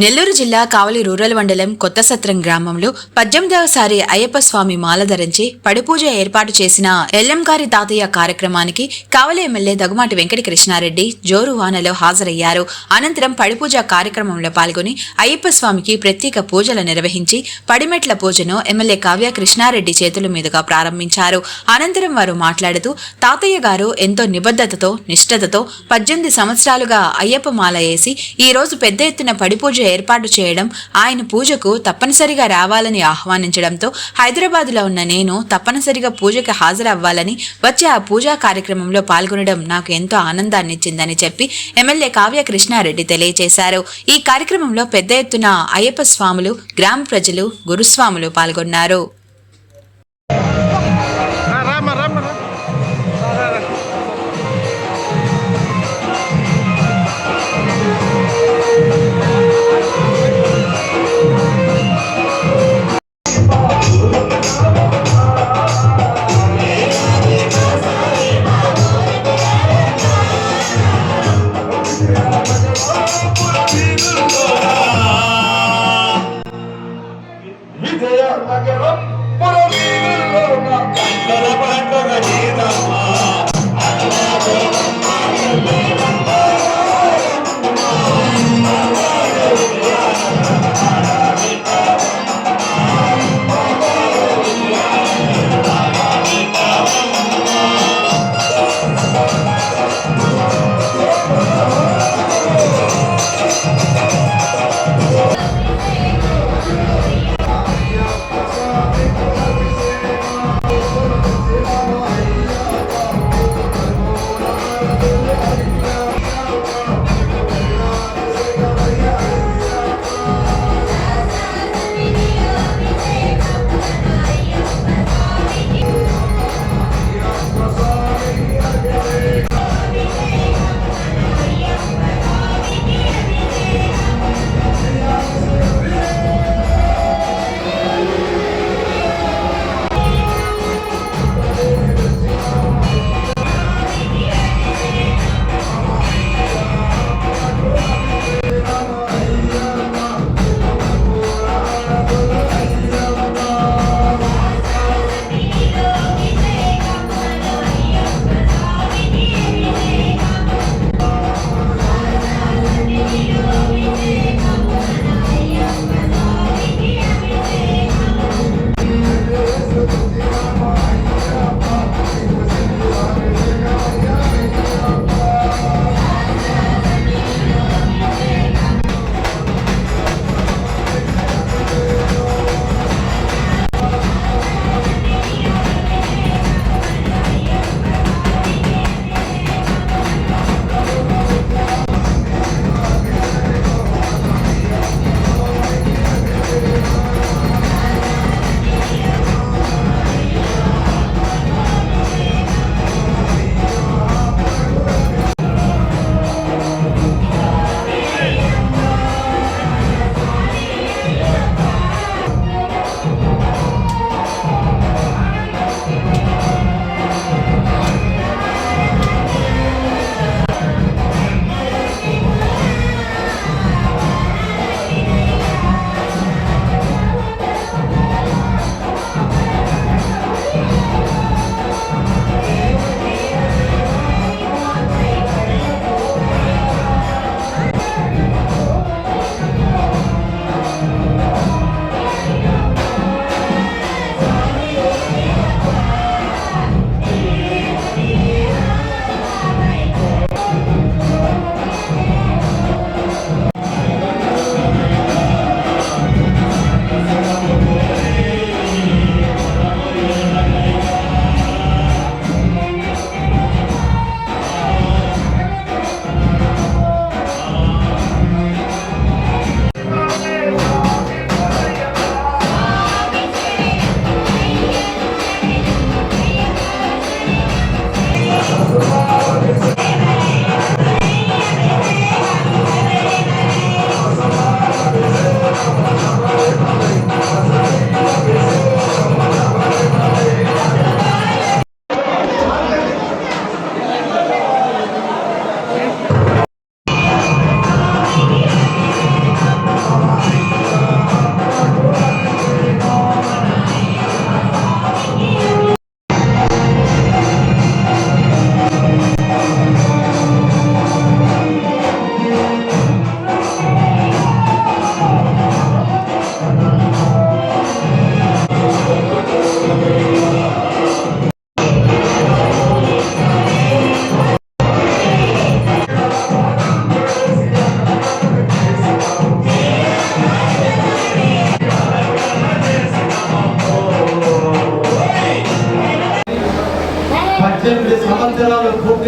నెల్లూరు జిల్లా కావలి రూరల్ మండలం కొత్త సత్రం గ్రామంలో పద్దెనిమిదవసారి అయ్యప్ప స్వామి మాల ధరించి పడిపూజ ఏర్పాటు చేసిన ఎల్లంగారి తాతయ్య కార్యక్రమానికి కావలి ఎమ్మెల్యే దగుమాటి వెంకట కృష్ణారెడ్డి జోరు వానలో హాజరయ్యారు. అనంతరం పడిపూజ కార్యక్రమంలో పాల్గొని అయ్యప్ప స్వామికి ప్రత్యేక పూజలు నిర్వహించి పడిమెట్ల పూజను ఎమ్మెల్యే కావ్య కృష్ణారెడ్డి చేతుల మీదుగా ప్రారంభించారు. అనంతరం వారు మాట్లాడుతూ తాతయ్య గారు ఎంతో నిబద్ధతతో నిష్ఠతతో పద్దెనిమిది సంవత్సరాలుగా అయ్యప్ప మాల వేసి ఈ రోజు పెద్ద ఎత్తున పడిపూజ ఏర్పాటు చేయడం ఆయన పూజకు తప్పనిసరిగా రావాలని ఆహ్వానించడంతో హైదరాబాద్లో ఉన్న నేను తప్పనిసరిగా పూజకి హాజరవ్వాలని వచ్చే ఆ పూజా కార్యక్రమంలో పాల్గొనడం నాకు ఎంతో ఆనందాన్నిచ్చిందని చెప్పి ఎమ్మెల్యే కావ్య కృష్ణారెడ్డి తెలియజేశారు ఈ కార్యక్రమంలో పెద్ద ఎత్తున అయ్యప్ప స్వాములు గ్రామ ప్రజలు గురుస్వాములు పాల్గొన్నారు.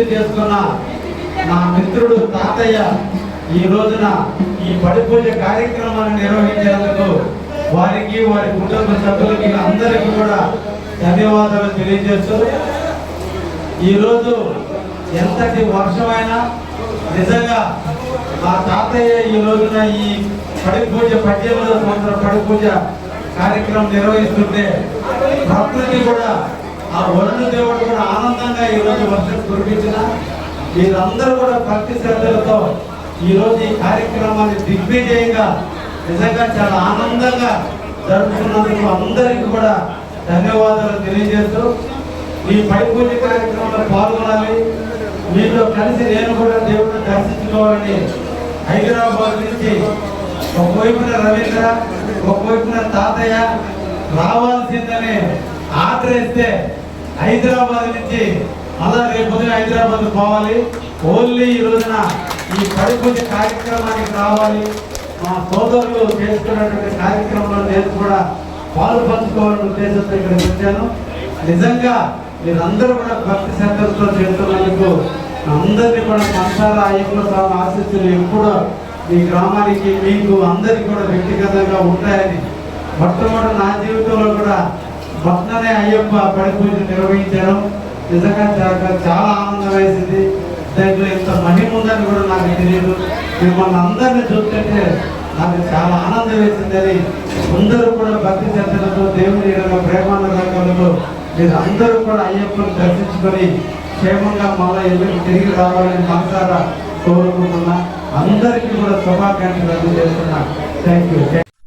పూర్తి చేసుకున్న నా మిత్రుడు తాతయ్య ఈ రోజున ఈ పడి పూజ కార్యక్రమాన్ని నిర్వహించేందుకు వారికి వారి కుటుంబ సభ్యులకి అందరికీ కూడా ధన్యవాదాలు తెలియజేస్తూ ఈరోజు ఎంతటి వర్షమైనా నిజంగా మా తాతయ్య ఈ రోజున ఈ పడి పూజ పద్దెనిమిదవ సంవత్సరం పడి పూజ కార్యక్రమం నిర్వహిస్తుంటే ప్రకృతి కూడా ఆ వరుణ దేవుడు కూడా ఆనందంగా ఈ రోజు వర్షం కురిపించిన. మీరందరూ కూడా భక్తి శ్రద్ధలతో ఈ ఈ కార్యక్రమాన్ని దిగ్విజయంగా నిజంగా చాలా ఆనందంగా జరుపుకున్నందుకు అందరికీ కూడా ధన్యవాదాలు తెలియజేస్తూ ఈ పైపూజ కార్యక్రమంలో పాల్గొనాలి. మీతో కలిసి నేను కూడా దేవుడిని దర్శించుకోవాలని హైదరాబాద్ నుంచి ఒకవైపున రవీంద్ర ఒకవైపున తాతయ్య రావాల్సిందని ఆర్డర్ హైదరాబాద్ నుంచి అలా రేపు ఉదయం హైదరాబాద్ పోవాలి. ఓన్లీ ఈ రోజున ఈ పడి కార్యక్రమానికి రావాలి. మా సోదరులు చేసుకున్నటువంటి కార్యక్రమంలో నేను కూడా పాలు పంచుకోవాలని ఉద్దేశంతో ఇక్కడికి వచ్చాను. నిజంగా మీరందరూ కూడా భక్తి శ్రద్ధలతో చేస్తున్నందుకు అందరినీ కూడా మనసారా అయ్యప్ప స్వామి ఆశీస్సులు ఎప్పుడూ మీ గ్రామానికి మీకు అందరికీ కూడా వ్యక్తిగతంగా ఉంటాయని మొట్టమొదటి నా జీవితంలో కూడా భక్తనే అయ్యప్ప పడి పూజ నిర్వహించాను నిజంగా చాలా చాలా ఆనందం వేసింది. దాంట్లో ఇంత మహిమ ఉందని కూడా నాకు తెలియదు. మిమ్మల్ని అందరినీ చూస్తుంటే నాకు చాలా ఆనందం వేసిందని అందరూ కూడా భక్తి చర్చలతో దేవుని యొక్క రంగంలో మీరు అందరూ కూడా అయ్యప్పని దర్శించుకొని క్షేమంగా మళ్ళీ ఎందుకు తిరిగి రావాలని మనసారా కోరుకుంటున్నా. అందరికీ కూడా శుభాకాంక్షలు అందజేస్తున్నా. Thank you